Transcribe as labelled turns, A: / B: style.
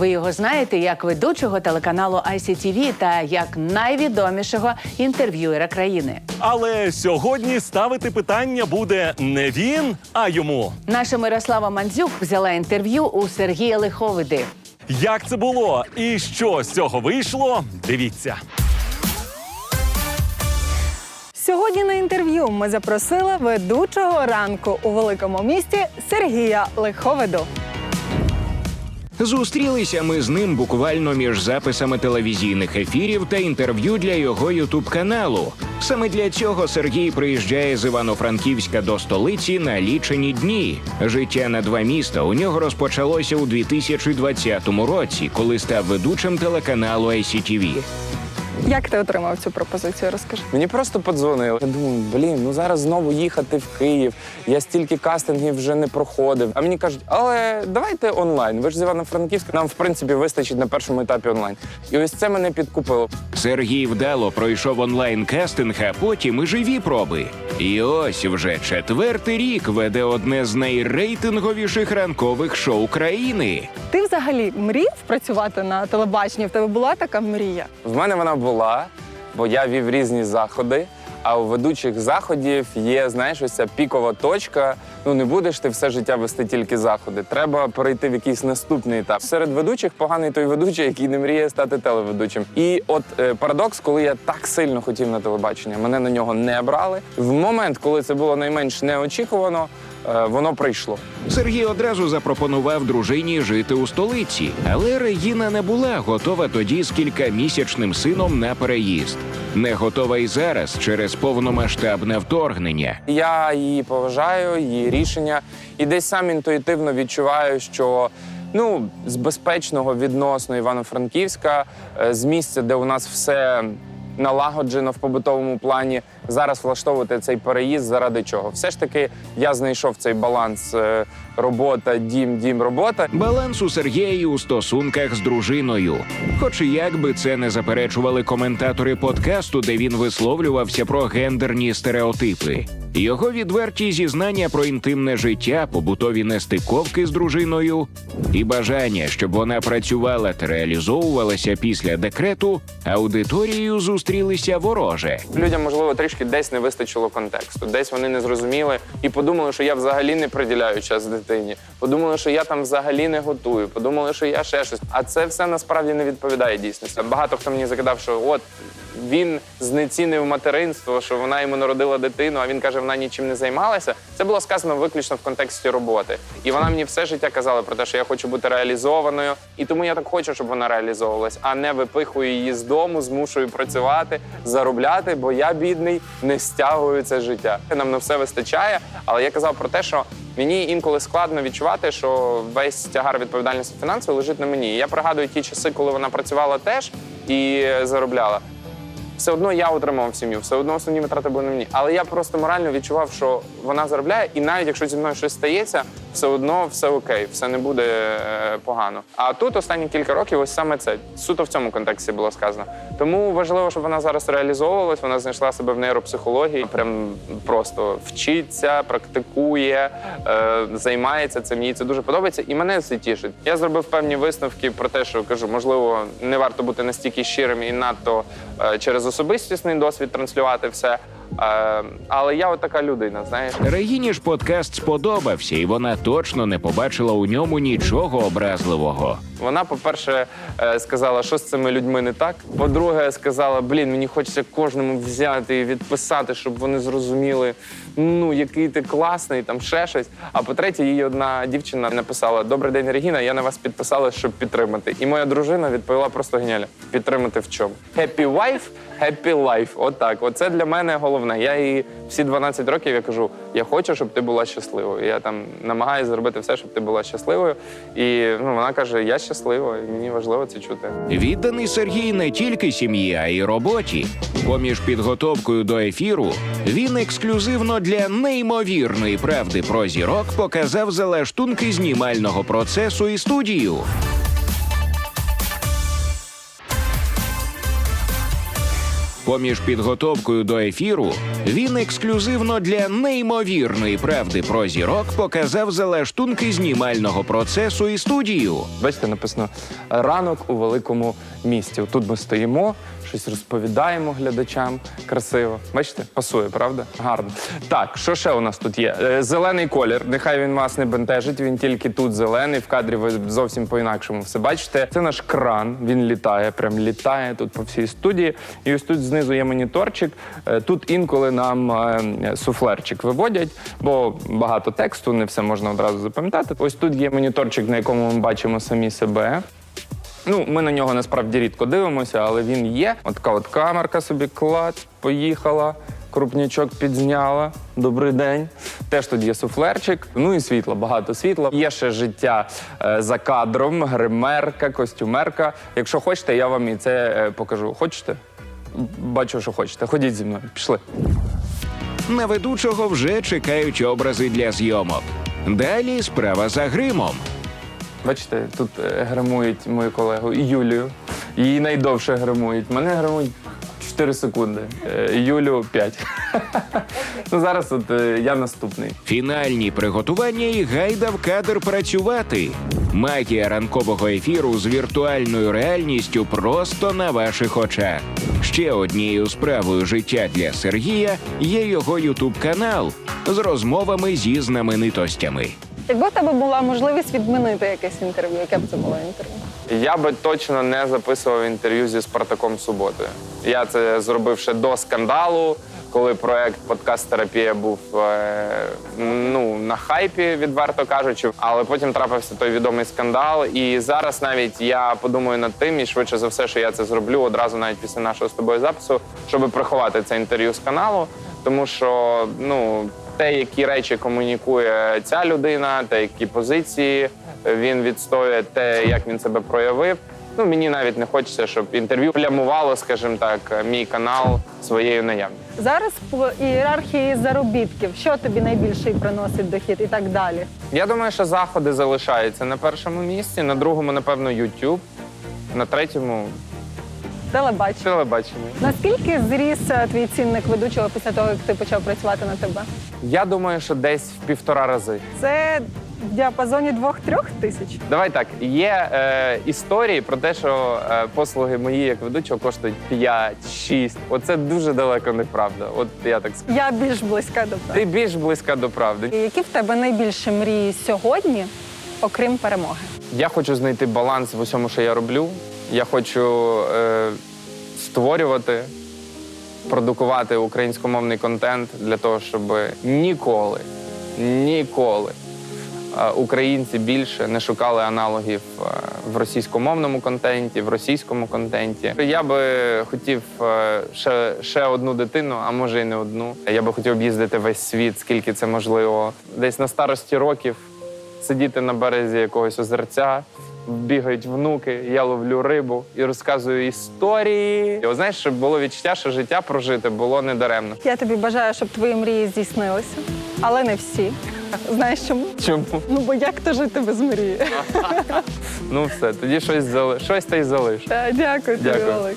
A: Ви його знаєте як ведучого телеканалу ICTV та як найвідомішого інтерв'юера країни.
B: Але сьогодні ставити питання буде не він, а йому.
A: Наша Мирослава Мандзюк взяла інтерв'ю у Сергія Лиховиди.
B: Як це було і що з цього вийшло? Дивіться.
C: Сьогодні на інтерв'ю ми запросили ведучого ранку у великому місті Сергія Лиховиду.
D: Зустрілися ми з ним буквально між записами телевізійних ефірів та інтерв'ю для його ютуб каналу. Саме для цього Сергій приїжджає з Івано-Франківська до столиці на лічені дні. Життя на два міста у нього розпочалося у 2020 році, коли став ведучим телеканалу ICTV.
C: Як ти отримав цю пропозицію? Розкажи.
E: Мені просто подзвонили. Я думаю, блін, ну зараз знову їхати в Київ. Я стільки кастингів вже не проходив. А мені кажуть, але давайте онлайн. Ви ж з Івано-Франківська. Нам в принципі вистачить на першому етапі онлайн. І ось це мене підкупило.
D: Сергій вдало пройшов онлайн кастинг, а потім і живі проби. І ось вже четвертий рік веде одне з найрейтинговіших ранкових шоу країни.
C: Ти взагалі мріяв працювати на телебаченні? В тебе була така мрія?
E: В мене вона була, бо я вів різні заходи. А у ведучих заходів є, знаєш, ось ця пікова точка. Ну не будеш ти все життя вести тільки заходи. Треба перейти в якийсь наступний етап. Серед ведучих поганий той ведучий, який не мріє стати телеведучим. І от е, парадокс, коли я так сильно хотів на телебачення, мене на нього не брали. В момент, коли це було найменш неочікувано, е, воно прийшло.
D: Сергій одразу запропонував дружині жити у столиці, але Регіна не була готова тоді з кількамісячним сином на переїзд. Не готова і зараз через повномасштабне вторгнення.
E: Я її поважаю, її рішення, і десь сам інтуїтивно відчуваю, що ну з безпечного відносно Івано-Франківська, е, з місця, де у нас все налагоджено в побутовому плані, зараз влаштовувати цей переїзд заради чого? Все ж таки я знайшов цей баланс е, робота, дім, дім, робота.
D: Баланс у Сергії у стосунках з дружиною. Хоч як би це не заперечували коментатори подкасту, де він висловлювався про гендерні стереотипи. Його відверті зізнання про інтимне життя, побутові нестиковки з дружиною і бажання, щоб вона працювала та реалізовувалася після декрету, аудиторією зустрілися вороже.
E: Людям, можливо, трішки десь не вистачило контексту, десь вони не зрозуміли і подумали, що я взагалі не приділяю час дитині. Подумали, що я там взагалі не готую. Подумали, що я ще щось. А це все насправді не відповідає дійсності. Багато хто мені закидав, що от він знецінив материнство, що вона йому народила дитину, а він каже, вона нічим не займалася. Це було сказано виключно в контексті роботи. І вона мені все життя казала про те, що я хочу бути реалізованою, і тому я так хочу, щоб вона реалізовувалась, а не випихую її з дому, змушую працювати, заробляти, бо я бідний не стягую це життя. Нам на все вистачає. Але я казав про те, що мені інколи складно відчувати, що весь тягар відповідальності фінансової лежить на мені. Я пригадую ті часи, коли вона працювала теж і заробляла все одно я отримав сім'ю, все одно основні витрати були на мені. Але я просто морально відчував, що вона заробляє, і навіть якщо зі мною щось стається, все одно все окей, все не буде е, погано. А тут останні кілька років, ось саме це суто в цьому контексті було сказано. Тому важливо, щоб вона зараз реалізовувалась. Вона знайшла себе в нейропсихології, прям просто вчиться, практикує, е, займається цим. Їй це дуже подобається, і мене це тішить. Я зробив певні висновки про те, що кажу, можливо, не варто бути настільки щирим і надто е, через особистісний досвід транслювати все. Е, але я от така людина, знаєш.
D: Регіні ж подкаст сподобався, і вона точно не побачила у ньому нічого образливого.
E: Вона, по-перше, е, сказала, що з цими людьми не так. По-друге, сказала: блін, мені хочеться кожному взяти і відписати, щоб вони зрозуміли, ну який ти класний, там ще щось. А по-третє, їй одна дівчина написала: Добрий день, Регіна, я на вас підписала, щоб підтримати. І моя дружина відповіла просто геніально: підтримати в чому? Happy wife, happy life. Отак. Оце для мене головне. Я їй всі 12 років я кажу: я хочу, щоб ти була щасливою. Я там намагаюся зробити все, щоб ти була щасливою. І ну, вона каже: Я щаслива, і мені важливо це чути.
D: Відданий Сергій не тільки сім'ї, а й роботі. Поміж підготовкою до ефіру він ексклюзивно для неймовірної правди про зірок показав залаштунки знімального процесу і студію. Поміж підготовкою до ефіру, він ексклюзивно для неймовірної правди про зірок показав залаштунки знімального процесу і студію.
E: Бачите, написано ранок у великому місті. Тут ми стоїмо, щось розповідаємо глядачам красиво. Бачите, пасує, правда? Гарно. Так, що ще у нас тут є? Е, Зелений колір. Нехай він вас не бентежить. Він тільки тут зелений. В кадрі ви зовсім по-інакшому все бачите. Це наш кран. Він літає, прям літає тут по всій студії. І ось тут знизу є моніторчик. Е, Тут інколи нам е, суфлерчик виводять, бо багато тексту, не все можна одразу запам'ятати. Ось тут є моніторчик, на якому ми бачимо самі себе. Ну, ми на нього насправді рідко дивимося, але він є. От от камерка собі клад, поїхала, крупнячок підзняла. Добрий день. Теж тут є суфлерчик. Ну і світло, багато світла. Є ще життя е, за кадром, гримерка, костюмерка. Якщо хочете, я вам і це е, покажу. Хочете? Бачу, що хочете. Ходіть зі мною. Пішли.
D: На ведучого вже чекають образи для зйомок. Далі справа за гримом.
E: Бачите, тут е, гримують мою колегу Юлію. Її найдовше гримують. Мене гримують 4 секунди. Е, Юлю 5. ну зараз от е, я наступний.
D: Фінальні приготування і гайда в кадр працювати. Магія ранкового ефіру з віртуальною реальністю просто на ваших очах. Ще однією справою життя для Сергія є його ютуб канал з розмовами зі знаменитостями.
C: Якби в тебе була можливість відмінити якесь інтерв'ю, яке б це було інтерв'ю?
E: Я би точно не записував інтерв'ю зі Спартаком Суботою. Я це зробив ще до скандалу, коли проект Подкаст Терапія був е, ну, на хайпі, відверто кажучи. Але потім трапився той відомий скандал. І зараз навіть я подумаю над тим, і швидше за все, що я це зроблю одразу навіть після нашого з тобою запису, щоб приховати це інтерв'ю з каналу. Тому що ну те, які речі комунікує ця людина, те, які позиції він відстоює, те, як він себе проявив. Ну мені навіть не хочеться, щоб інтерв'ю плямувало, скажімо так, мій канал своєю наявністю.
C: Зараз по ієрархії заробітків, що тобі найбільший приносить дохід і так далі.
E: Я думаю, що заходи залишаються на першому місці, на другому, напевно, YouTube, на третьому
C: Телебачення.
E: телебачення.
C: Наскільки зріс е, твій цінник ведучого після того, як ти почав працювати на тебе?
E: Я думаю, що десь в півтора рази.
C: Це в діапазоні двох-трьох тисяч.
E: Давай так, є е, історії про те, що е, послуги мої як ведучого коштують 5-6. Оце дуже далеко неправда. От я так скажу.
C: Я більш близька до правди.
E: Ти більш близька до правди.
C: І Які в тебе найбільші мрії сьогодні, окрім перемоги?
E: Я хочу знайти баланс в усьому, що я роблю. Я хочу е, створювати, продукувати українськомовний контент для того, щоб ніколи, ніколи е, українці більше не шукали аналогів е, в російськомовному контенті, в російському контенті. Я би хотів е, ще, ще одну дитину, а може і не одну. Я би хотів об'їздити весь світ, скільки це можливо. Десь на старості років сидіти на березі якогось озерця, бігають внуки, я ловлю рибу і розказую історії. І, от, знаєш, щоб було відчуття, що життя прожити було недаремно.
C: Я тобі бажаю, щоб твої мрії здійснилися, але не всі. Знаєш чому?
E: Чому?
C: Ну бо як то жити без мрії?
E: Ну все, тоді щось зали... щось та й залиш.
C: Та, Дякую тобі,
E: Дякую.